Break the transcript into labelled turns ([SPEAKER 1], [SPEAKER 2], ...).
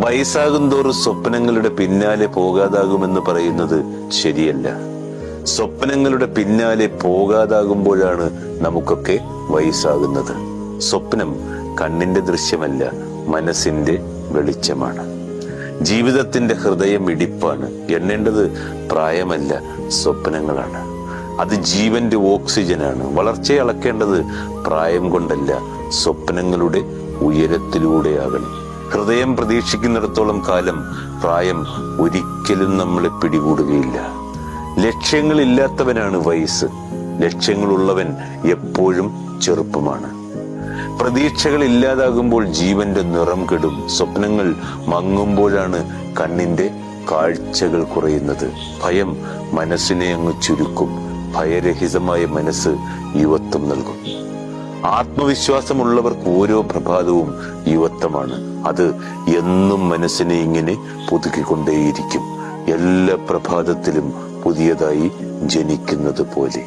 [SPEAKER 1] വയസ്സാകും തോറും സ്വപ്നങ്ങളുടെ പിന്നാലെ പോകാതാകുമെന്ന് പറയുന്നത് ശരിയല്ല. സ്വപ്നങ്ങളുടെ പിന്നാലെ പോകാതാകുമ്പോഴാണ് നമുക്കൊക്കെ വയസ്സാകുന്നത്. സ്വപ്നം കണ്ണിന്റെ ദൃശ്യമല്ല മനസ്സിന്റെ വെളിച്ചമാണ്. ജീവിതത്തിന്റെ ഹൃദയം ഇടിപ്പാണ്. എണ്ണേണ്ടത് പ്രായമല്ല സ്വപ്നങ്ങളാണ്. അത് ജീവന്റെ ഓക്സിജനാണ്. വളർച്ചയെ അളക്കേണ്ടത് പ്രായം കൊണ്ടല്ല സ്വപ്നങ്ങളുടെ ഉയരത്തിലൂടെയാകണം. ഹൃദയം പ്രതീക്ഷിക്കുന്നിടത്തോളം കാലം പ്രായം ഒരിക്കലും നമ്മളെ പിടികൂടുകയില്ല. ലക്ഷ്യങ്ങളില്ലാത്തവനാണ് വയസ്സ്. ലക്ഷ്യങ്ങളുള്ളവൻ എപ്പോഴും ചെറുപ്പമാണ്. പ്രതീക്ഷകൾ ഇല്ലാതാകുമ്പോൾ ജീവന്റെ നിറം കെടും. സ്വപ്നങ്ങൾ മങ്ങുമ്പോഴാണ് കണ്ണിന്റെ കാഴ്ചകൾ കുറയുന്നത്. ഭയം മനസ്സിനെ അങ്ങ് ചുരുക്കും. ഭയരഹിതമായ മനസ്സ് യുവത്വം നൽകും. ആത്മവിശ്വാസമുള്ളവർക്ക് ഓരോ പ്രഭാതവും യുവത്വമാണ് അത് എന്നും മനസ്സിനെ ഇങ്ങനെ പുതുക്കിക്കൊണ്ടേയിരിക്കും. എല്ലാ പ്രഭാതത്തിലും പുതിയതായി ജനിക്കുന്നത് പോലെ